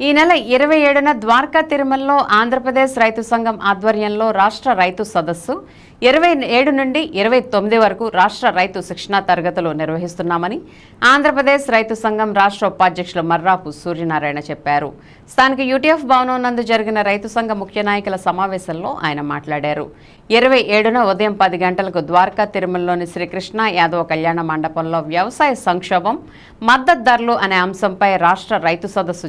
ఈ నెల ఇరవై ఏడున ద్వారకా తిరుమలలో ఆంధ్రప్రదేశ్ రైతు సంఘం ఆధ్వర్యంలో రాష్ట్ర రైతు సదస్సు. ఇరవై ఏడు నుండి ఇరవై తొమ్మిది వరకు రాష్ట్ర రైతు శిక్షణా తరగతులు నిర్వహిస్తున్నామని ఆంధ్రప్రదేశ్ రైతు సంఘం రాష్ట్ర ఉపాధ్యక్షులు మర్రాపు సూర్యనారాయణ చెప్పారు. స్థానిక యూటీఎఫ్ భవనం నందు జరిగిన రైతు సంఘ ముఖ్య నాయకుల సమావేశంలో ఆయన మాట్లాడారు. ఇరవై ఏడున ఉదయం పది గంటలకు ద్వారకా తిరుమలలోని శ్రీకృష్ణ యాదవ కళ్యాణ మండపంలో వ్యవసాయ సంక్షోభం మద్దతు ధరలు అనే అంశంపై రాష్ట్ర రైతు సదస్సు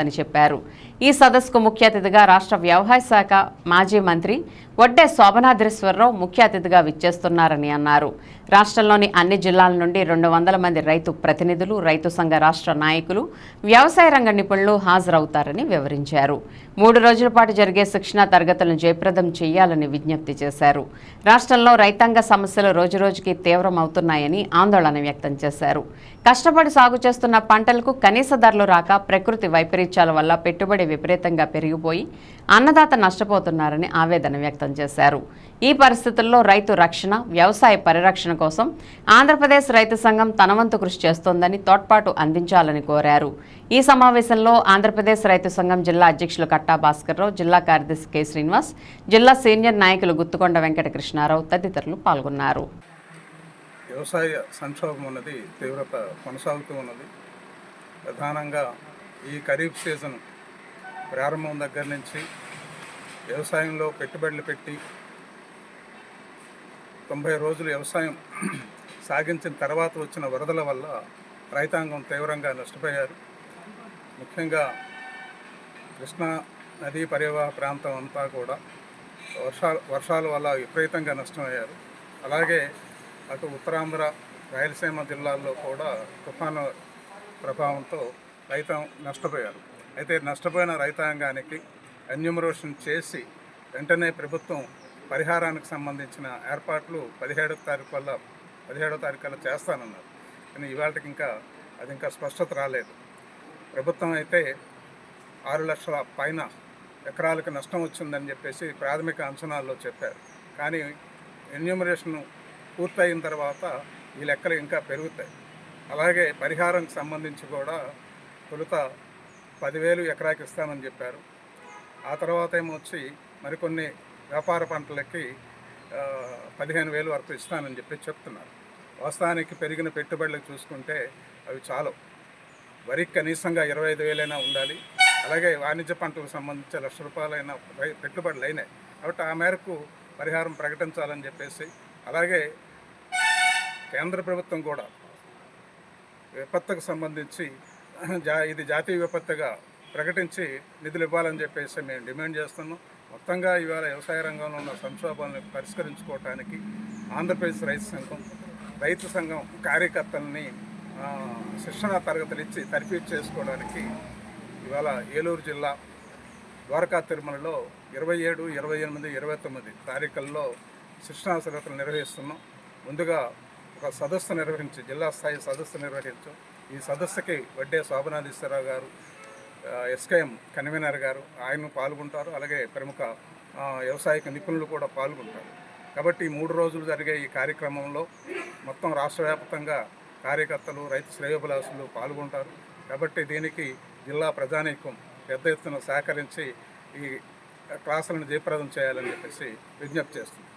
ఉందని చెప్పారు. ఈ సదస్సుకు ముఖ్య అతిథిగా రాష్ట్ర వ్యవసాయ శాఖ మాజీ మంత్రి వడ్డే శోభనాద్రేశ్వరరావు ముఖ్య అతిథిగా విచ్చేస్తున్నారని అన్నారు. రాష్ట్రంలోని అన్ని జిల్లాల నుండి రెండు వందల మంది రైతు ప్రతినిధులు రైతు సంఘ రాష్ట్ర నాయకులు వ్యవసాయ రంగ నిపుణులు హాజరవుతారని వివరించారు. మూడు రోజుల పాటు జరిగే శిక్షణా తరగతులను జయప్రదం చేయాలని విజ్ఞప్తి చేశారు. రాష్ట్రంలో రైతాంగ సమస్యలు రోజురోజుకి తీవ్రమవుతున్నాయని ఆందోళన వ్యక్తం చేశారు. కష్టపడి సాగు చేస్తున్న పంటలకు కనీస ధరలు రాక ప్రకృతి వైపరీత్యాల వల్ల పెట్టుబడి విపరీతంగా పెరిగిపోయి అన్నదాత నష్టపోతున్నారని ఆవేదన వ్యక్తం చేశారు ఈ పరిస్థితుల్లో రైతు రక్షణ వ్యవసాయ పరిరక్షణ కోసం ఆంధ్రప్రదేశ్ రైతు సంఘం తనవంతు కృషి చేస్తోందని తోడ్పాటు అందించాలని కోరారు. ఈ సమావేశంలో ఆంధ్రప్రదేశ్ రైతు సంఘం జిల్లా అధ్యక్షులు కట్టా భాస్కర్రావు జిల్లా కార్యదర్శి కె శ్రీనివాస్ జిల్లా సీనియర్ నాయకులు గుత్తుకొండ వెంకట కృష్ణారావు తదితరులు పాల్గొన్నారు. వ్యవసాయ సంక్షోభం ఉన్నది తీవ్రత కొనసాగుతూ ఉన్నది. ప్రధానంగా ఈ ఖరీఫ్ సీజన్ ప్రారంభం దగ్గర నుంచి వ్యవసాయంలో పెట్టుబడులు పెట్టి తొంభై రోజులు వ్యవసాయం సాగించిన తర్వాత వచ్చిన వరదల వల్ల రైతాంగం తీవ్రంగా నష్టపోయారు. ముఖ్యంగా కృష్ణా నదీ పర్యవాహ ప్రాంతం అంతా కూడా వర్షాల వర్షాల వల్ల విపరీతంగా నష్టమయ్యారు. అలాగే అటు ఉత్తరాంధ్ర రాయలసీమ జిల్లాల్లో కూడా తుఫాను ప్రభావంతో రైతం నష్టపోయారు. అయితే నష్టపోయిన రైతాంగానికి ఎన్యూమరేషన్ చేసి వెంటనే ప్రభుత్వం పరిహారానికి సంబంధించిన ఏర్పాట్లు పదిహేడో తారీఖు వల్ల పదిహేడో తారీఖు వల్ల చేస్తానన్నారు. కానీ ఇవాళకి ఇంకా అది ఇంకా స్పష్టత రాలేదు. ప్రభుత్వం అయితే ఆరు లక్షల పైన ఎకరాలకు నష్టం వచ్చిందని చెప్పేసి ప్రాథమిక అంచనాల్లో చెప్పారు. కానీ ఎన్యూమరేషన్ పూర్తయిన తర్వాత ఈ లెక్కలు ఇంకా పెరుగుతాయి. అలాగే పరిహారానికి సంబంధించి కూడా తొలుత పదివేలు ఎకరాకి ఇస్తామని చెప్పారు. ఆ తర్వాత ఏమో వచ్చి మరికొన్ని వ్యాపార పంటలకి పదిహేను వేలు వరకు ఇస్తానని చెప్పి చెప్తున్నారు. వాస్తవానికి పెరిగిన పెట్టుబడులకు చూసుకుంటే అవి చాలు వరికి కనీసంగా ఇరవై ఐదు వేలైనా ఉండాలి. అలాగే వాణిజ్య పంటలకు సంబంధించి లక్ష రూపాయలైన పెట్టుబడులు అయినాయి. కాబట్టి ఆ మేరకు పరిహారం ప్రకటించాలని చెప్పేసి అలాగే కేంద్ర ప్రభుత్వం కూడా విపత్తుకు సంబంధించి జా ఇది జాతీయ విపత్తుగా ప్రకటించి నిధులు ఇవ్వాలని చెప్పేసి మేము డిమాండ్ చేస్తున్నాం. మొత్తంగా ఇవాళ వ్యవసాయ రంగంలో ఉన్న సంక్షోభాలను పరిష్కరించుకోవటానికి ఆంధ్రప్రదేశ్ రైతు సంఘం రైతు సంఘం కార్యకర్తల్ని శిక్షణ శిక్షణా తరగతులు ఇచ్చి తరఫీ చేసుకోవడానికి ఇవాళ ఏలూరు జిల్లా ద్వారకా తిరుమలలో ఇరవై ఏడు ఇరవై ఎనిమిది ఇరవై తొమ్మిది తారీఖుల్లో శిక్షణా తరగతులు నిర్వహిస్తున్నాం. ముందుగా ఒక సదస్సు నిర్వహించి జిల్లా స్థాయి సదస్సు నిర్వహించాం. ఈ సదస్సుకి వడ్డే శోభనాధీశ్వరరావు గారు ఎస్కేఎం కన్వీనర్ గారు ఆయన పాల్గొంటారు. అలాగే ప్రముఖ వ్యవసాయక నిపుణులు కూడా పాల్గొంటారు. కాబట్టి మూడు రోజులు జరిగే ఈ కార్యక్రమంలో మొత్తం రాష్ట్ర వ్యాప్తంగా కార్యకర్తలు రైతు శ్రేయోభిలాసులు పాల్గొంటారు. కాబట్టి దీనికి జిల్లా ప్రజానీకం పెద్ద ఎత్తున సహకరించి ఈ క్లాసులను జయప్రదం చేయాలని చెప్పేసి విజ్ఞప్తి చేస్తుంది